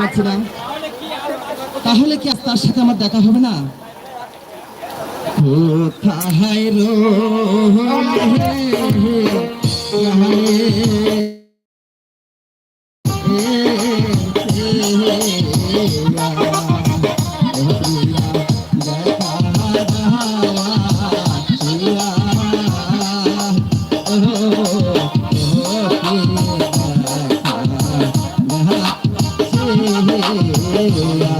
পারছি না তাহলে কি আর তার সাথে আমার দেখা হবে না? কোথায় Hallelujah.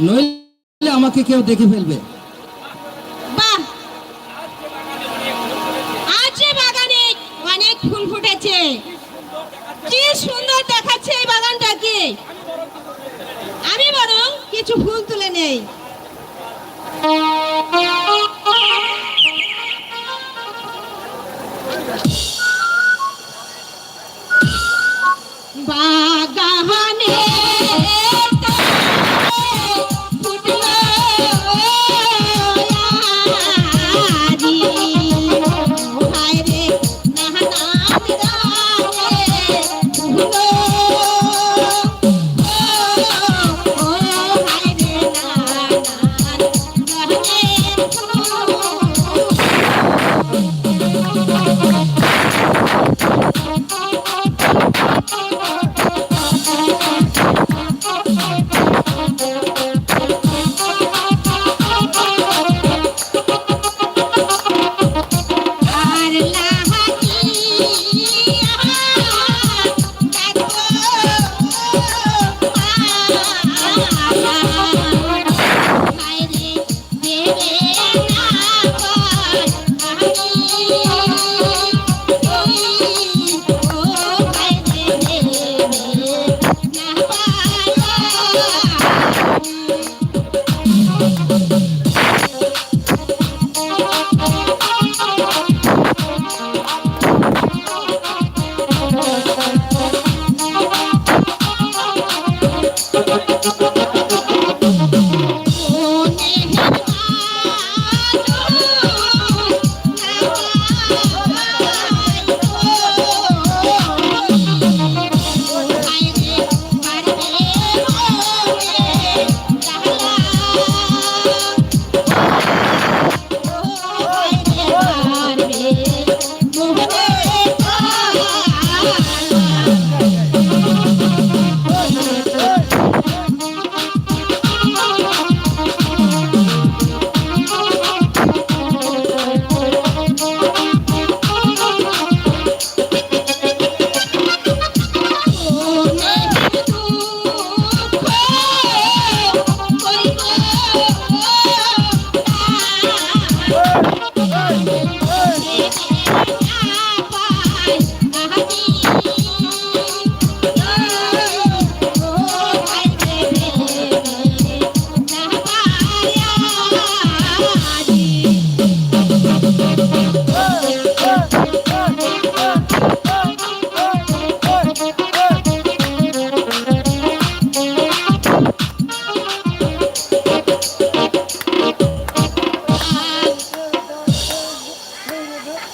নইলে আমাকে কেউ দেখে ফেলবে। বাহ! বাগানে অনেক ফুল ফুটেছে। কি সুন্দর দেখাচ্ছে বাগানটাকে আমি বরং কিছু ফুল তুলে নেই। বাগানে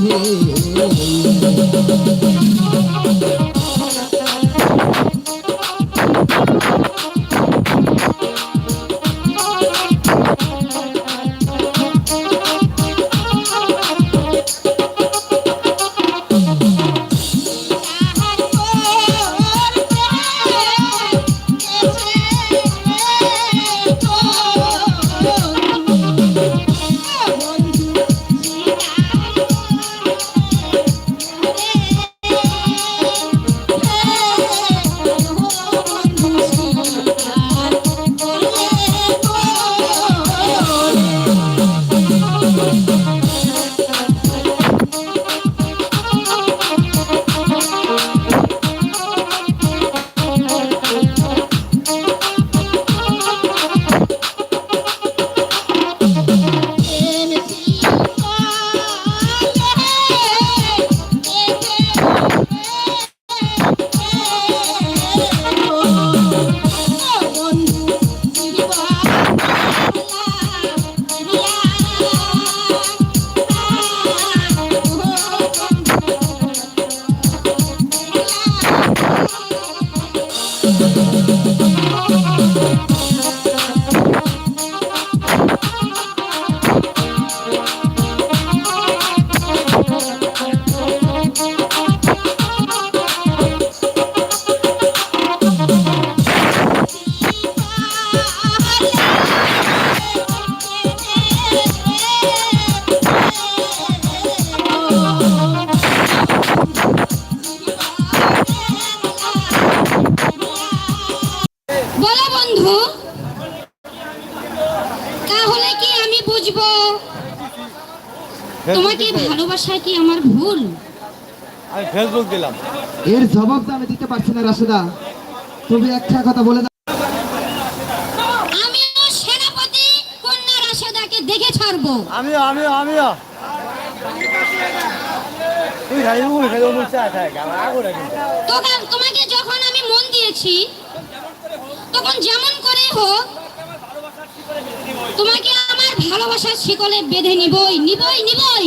mm-hmm. ফেসবুক দিলাম। এর জবাব তো আমি দিতে পারছি না রাশেদা। তুমি একটা কথা বলে দাও। আমিও সেনাপতি কন্যা রাশেদাকে দেখে ছাড়বো। আমিও আমিও আমিও। তুই আমার আগুন কিন্তু তখন তোমাকে যখন আমি মন দিয়েছি তখন যেমন করে হোক তোমাকে আমার ভালোবাসার শিকলে বেঁধে নিবই নিবই নিবই।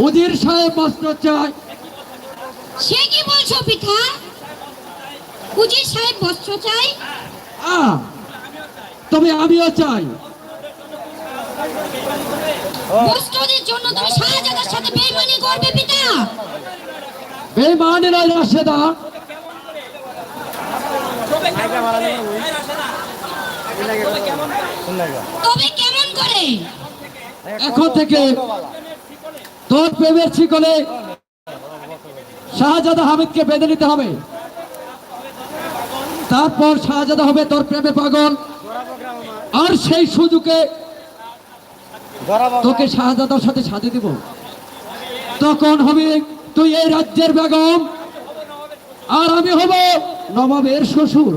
উজির সাহেব বস্ত্র চাই সে কি বলছো পিতা? উজির সাহেব বস্ত্র চাই তবে আমিও চাই। বস্ত্রদের জন্য তুমি শাহজাদার সাথে বেইমানি করবে পিতা। বেমানের রাশেদা। আগে মারা যাবে ওই শুন না তবে কেমন করে? এখন থেকে তোর প্রেমের শিকলে শাহজাদা হামিদকে বেঁধে নিতে হবে। তারপর শাহজাদা হবে তোর প্রেমে পাগল। আর সেই সুযোগে তোকে শাহজাদার সাথে সাথে দিব। তখন হবে তুই এই রাজ্যের বেগম, আর আমি হব নবাবের শ্বশুর।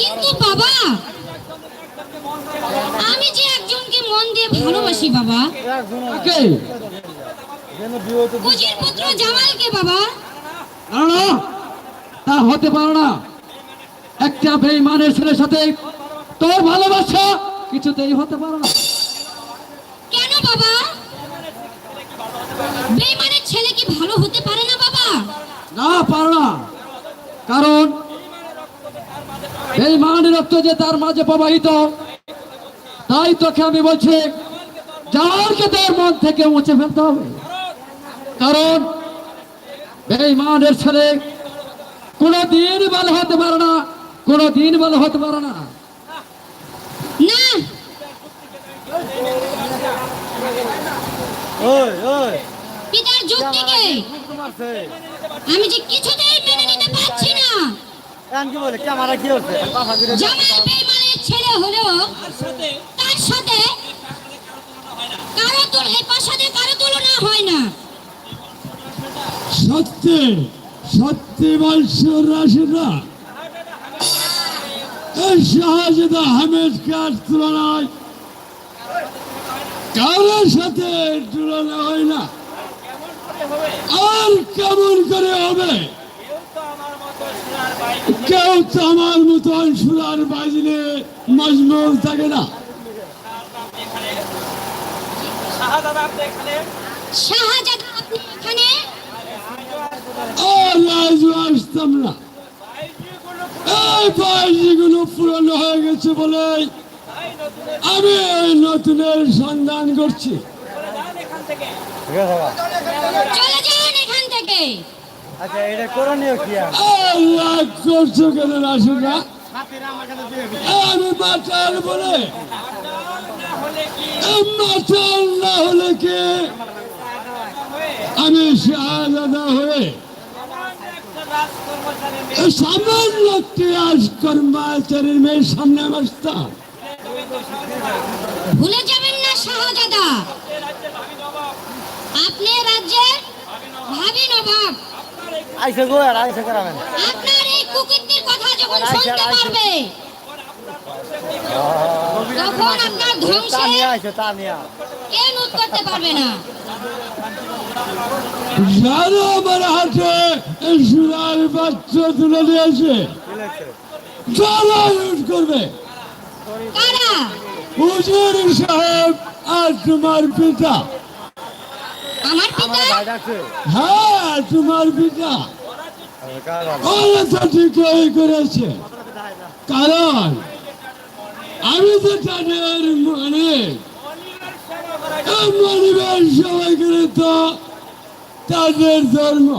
কিন্তু বাবা, আমি যে একজনকে মন দিয়ে ভালোবাসি বাবা। পুত্র জামালকে না তা হতে পারে না। একটা বেইমানের ছেলের সাথে তোর ভালোবাসা কিছুতেই হতে পারে না। কেন বাবা? বেইমানের ছেলে কি ভালো হতে পারে না বাবা? না পারে না। কারণ বেইমানের রক্ত যে তার মাঝে প্রবাহিত তাই তোকে আমি বলছি যারকে তোর মন থেকে মুছে ফেলতে হবে। কারণ বেইমানের ছেলে কোনো দিন ভালো হতে পারে না কোনো দিন ভালো হতে পারে না। পিতার যুক্তিকে আমি যে কিছুতেই মেনে নিতে পারছি না। এখন কি বলে কে মারা কি হচ্ছে পাশা করে জামাল বেইমানের ছেলে হলেও তার সাথে কারও তুল এই সাথে কারও তুলনা হয় না। সত্যি সত্যি বলছো রাশিদা এই শাহজাদা আহমেদ কার তুলনায় কারোর সাথে তুলনা হয় না। আর কেমন করে হবে? কেউ তো আমার মতন সুরার বাজলে মজমুল থাকে না। শাহজাদা আপনি এখানে? আর আজ আসতাম না। এই বাড়িগুলো পুরনো হয়ে গেছে বলে আমি এই নতুনের সন্ধান করছি। ঠিক আছে বাবা। চলে যান এখান থেকে। আচ্ছা এটা করণীয় কি আর? আর করছ কেন রাসুকা আমি মাতাল বলে মাতাল না হলে কে? আমি শাহজাদা হয়ে সামান্য মেয়ের সামনে বসতাম ভুলে যাবেন না শাহজাদা। আপনি রাজ্যের ভাবি নবাব। আইসে গো আর আইসে করাবেন আপনার এই কুকীর্তির কথা যখন শুনতে পারবে তখন আপনার ধ্বংসে। কেউ রোধ করতে পারবে না? যারা আমার হাতে এই বাচ্চা তুলে দিয়েছে। যারা লুট করবে? হুজুর সাহেব আর তোমার পিতা। আমার পিতা? হ্যাঁ তোমার পিতা। কার ওরা তো ঠিকই করেছে। কারণ আমি তো তাদের মানে মনিবের সবাই তো তাদের ধর্ম